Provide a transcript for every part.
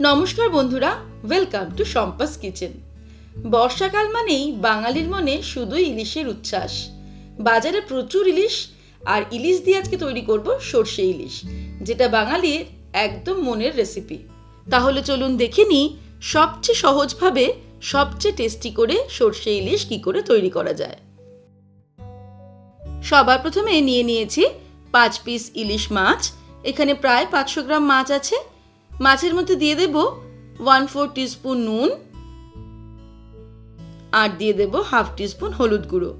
নমস্কার বন্ধুরা welcome to সম্পাস kitchen বর্ষাকাল মানেই বাঙালির মনে শুধুই ইলিশের উচ্ছ্বাস। বাজারে প্রচুর ইলিশ, আর ইলিশ দিয়ে আজকে তৈরি করব সর্ষে ইলিশ, যেটা বাঙালির একদম মনের রেসিপি তাহলে চলুন দেখে নিই সবচেয়ে সহজভাবে সবচেয়ে টেস্টি করে সর্ষে ইলিশ কি করে তৈরি করা যায়। সবার প্রথমে নিয়ে নিয়েছি পাঁচ পিস ইলিশ মাছ, এখানে প্রায় পাঁচশো গ্রাম মাছ আছে। মাছের মধ্যে দিয়ে দেব ওয়ান ফোর টিস্পুন নুন আর দিয়ে দেব হাফ টিস্পুন হলুদ গুঁড়ো।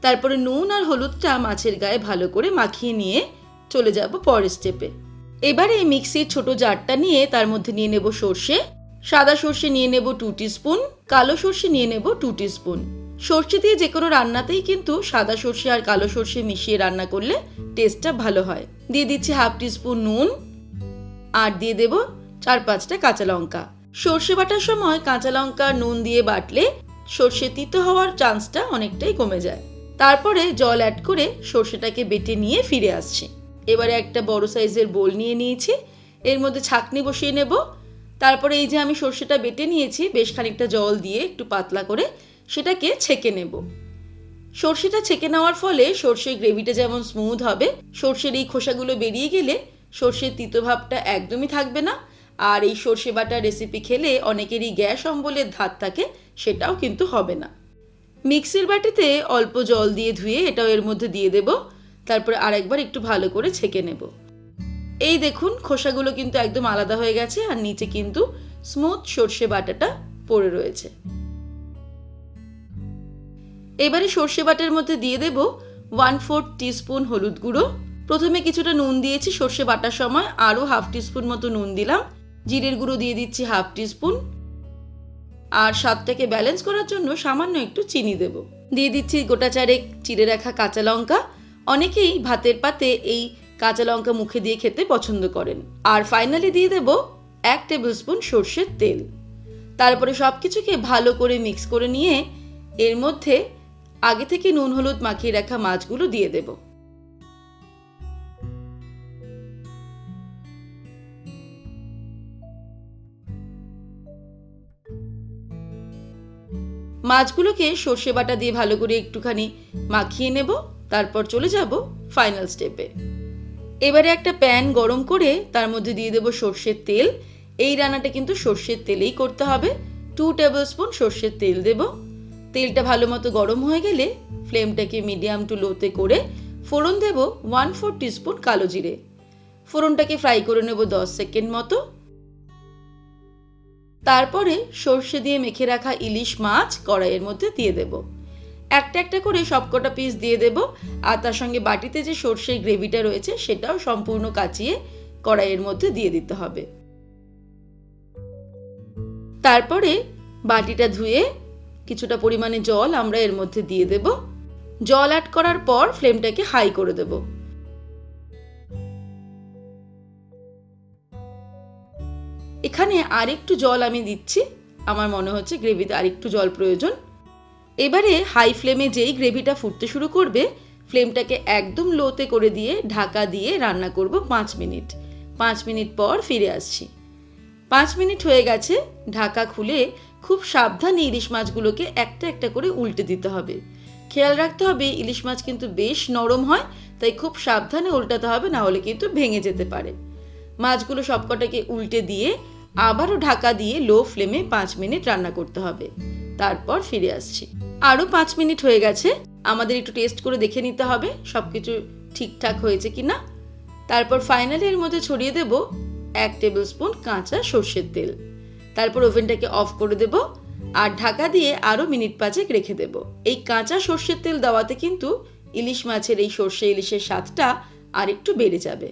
তারপরে নুন আর হলুদটা মাছের গায়ে ভালো করে মাখিয়ে নিয়ে চলে যাব পরের স্টেপে এবারে এই মিক্সির ছোট জারটা নিয়ে তার মধ্যে নিয়ে নেব সর্ষে, সাদা সর্ষে নিয়ে নেব টু স্পুন কালো সর্ষে নিয়ে নেব টু স্পুন সর্ষে দিয়ে যে কোনো রান্নাতেই কিন্তু সাদা সর্ষে আর কালো সর্ষে মিশিয়ে রান্না করলে টেস্টটা ভালো হয়। দিয়ে দিচ্ছি হাফ টিস্পুন নুন আর দিয়ে দেব চার পাঁচটা কাঁচা লঙ্কা। সর্ষে বাটার সময় কাঁচা লঙ্কা, নুন দিয়ে বাটলে সর্ষে তিতো হওয়ার চান্সটা অনেকটাই কমে যায়। তারপরে জল অ্যাড করে সর্ষেটাকে বেটে নিয়ে ফিরে আসছি। এবারে একটা বড় সাইজের বোল নিয়ে নিয়েছি। এর মধ্যে ছাকনি বসিয়ে নেব। তারপরে এই যে আমি সর্ষেটা বেটে নিয়েছি, বেশ খানিকটা জল দিয়ে একটু পাতলা করে সেটাকে ছেঁকে নেব। সর্ষেটা ছেঁকে নেওয়ার ফলে সর্ষের গ্রেভিটা যেমন স্মুথ হবে, সর্ষের এই খোসাগুলো বেরিয়ে গেলে সর্ষের তিতো ভাবটা একদমই থাকবে না। আর এই সর্ষে বাটা রেসিপি খেলে অনেকেরই গ্যাস অম্বলের ধাত থাকে, সেটাও কিন্তু হবে না। মিক্সির বাটিতে অল্প জল দিয়ে ধুয়ে এটাও এর মধ্যে দিয়ে দেব। তারপরে আরেকবার একটু ভালো করে ছেঁকে নেব। এই দেখুন, খোসাগুলো কিন্তু একদম আলাদা হয়ে গেছে আর নিচে কিন্তু স্মুথ সর্ষে বাটাটা পড়ে রয়েছে। এবারে সর্ষে বাটার মধ্যে দিয়ে দেব ওয়ান ফোর টিস্পুন হলুদ গুঁড়ো। প্রথমে কিছুটা নুন দিয়েছি, সর্ষে বাটার সময় আরও হাফ টিস্পুন মতো নুন দিলাম। জিরের গুঁড়ো দিয়ে দিচ্ছি হাফ টিস্পুন। আর স্বাদটাকে ব্যালেন্স করার জন্য সামান্য একটু চিনি দেব। দিয়ে দিচ্ছি গোটা চারেক চিড়ে রাখা কাঁচা লঙ্কা। অনেকেই ভাতের পাতে এই কাঁচা লঙ্কা মুখে দিয়ে খেতে পছন্দ করেন। আর ফাইনালি দিয়ে দেব এক টেবিল স্পুন সর্ষের তেল। তারপরে সব কিছুকে ভালো করে মিক্স করে নিয়ে এর মধ্যে আগে থেকে নুন হলুদ মাখিয়ে রাখা মাছগুলো দিয়ে দেব। মাছগুলোকে সর্ষে বাটা দিয়ে ভালো করে একটুখানি মাখিয়ে নেব, তারপর চলে যাব ফাইনাল স্টেপে এবারে একটা প্যান গরম করে তার মধ্যে দিয়ে দেব সর্ষের তেল। এই রান্নাটা কিন্তু সর্ষের তেলেই করতে হবে। টু টেবিল স্পুন সর্ষের তেল দেব। তেলটা ভালো মতো গরম হয়ে গেলে ফ্লেমটাকে মিডিয়াম টু লোতে করে ফোড়ন দেব ওয়ান ফোর টিস্পুন কালো জিরে। ফোড়নটাকে ফ্রাই করে নেব দশ সেকেন্ড মতো। তারপরে সর্ষে দিয়ে মেখে রাখা ইলিশ মাছ কড়াইয়ের মধ্যে দিয়ে দেব। একটা একটা করে সবকটা পিস দিয়ে দেব আর তার সঙ্গে বাটিতে যে সর্ষের গ্রেভিটা রয়েছে সেটাও সম্পূর্ণ কাচিয়ে কড়াইয়ের মধ্যে দিয়ে দিতে হবে। তারপরে বাটিটা ধুয়ে কিছুটা পরিমাণে জল আমরা এর মধ্যে দিয়ে দেব। জল অ্যাড করার পর ফ্লেমটাকে হাই করে দেব। এখানে আরেকটু জল আমি দিচ্ছি। আমার মনে হচ্ছে গ্রেভিতে আরেকটু জল প্রয়োজন। এবারে হাই ফ্লেমে যেই গ্রেভিটা ফুটতে শুরু করবে ফ্লেমটাকে একদম লোতে করে দিয়ে ঢাকা দিয়ে রান্না করব পাঁচ মিনিট। পাঁচ মিনিট পর ফিরে আসছি। পাঁচ মিনিট হয়ে গেছে, ঢাকা খুলে খুব সাবধানে ইলিশ মাছগুলোকে একটা একটা করে উল্টে দিতে হবে। খেয়াল রাখতে হবে, ইলিশ মাছ কিন্তু বেশ নরম হয়, তাই খুব সাবধানে উল্টাতে হবে, না হলে কিন্তু ভেঙে যেতে পারে। মাছগুলো সবকটাকে উল্টে দিয়ে আবারও ঢাকা দিয়ে লো ফ্লেমে পাঁচ মিনিট রান্না করতে হবে। তারপর ফিরে আসছি। আরও পাঁচ মিনিট হয়ে গেছে। আমাদের একটু টেস্ট করে দেখে নিতে হবে সব কিছু ঠিকঠাক হয়েছে কি না তারপর ফাইনালি এর মধ্যে ছড়িয়ে দেব এক টেবিল স্পুন কাঁচা সর্ষের তেল। তারপর ওভেনটাকে অফ করে দেব আর ঢাকা দিয়ে আরও মিনিট পাঁচেক রেখে দেব। এই কাঁচা সর্ষের তেল দেওয়াতে কিন্তু ইলিশ মাছের এই সর্ষে ইলিশের স্বাদটা আর একটু বেড়ে যাবে।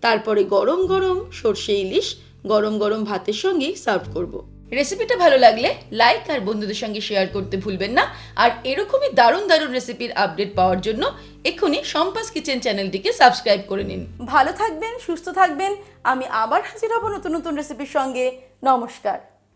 তারপরে গরম গরম সর্ষে ইলিশ, গরম গরম ভাতের সঙ্গেই সার্ভ করব। রেসিপিটা ভালো লাগলে লাইক আর বন্ধুদের সঙ্গে শেয়ার করতে ভুলবেন না। আর এরকমই দারুণ দারুণ রেসিপির আপডেট পাওয়ার জন্য এক্ষুনি সম্পাস কিচেন চ্যানেলটিকে সাবস্ক্রাইব করে নিন। ভালো থাকবেন, সুস্থ থাকবেন। আমি আবার হাজির হব নতুন নতুন রেসিপির সঙ্গে। নমস্কার।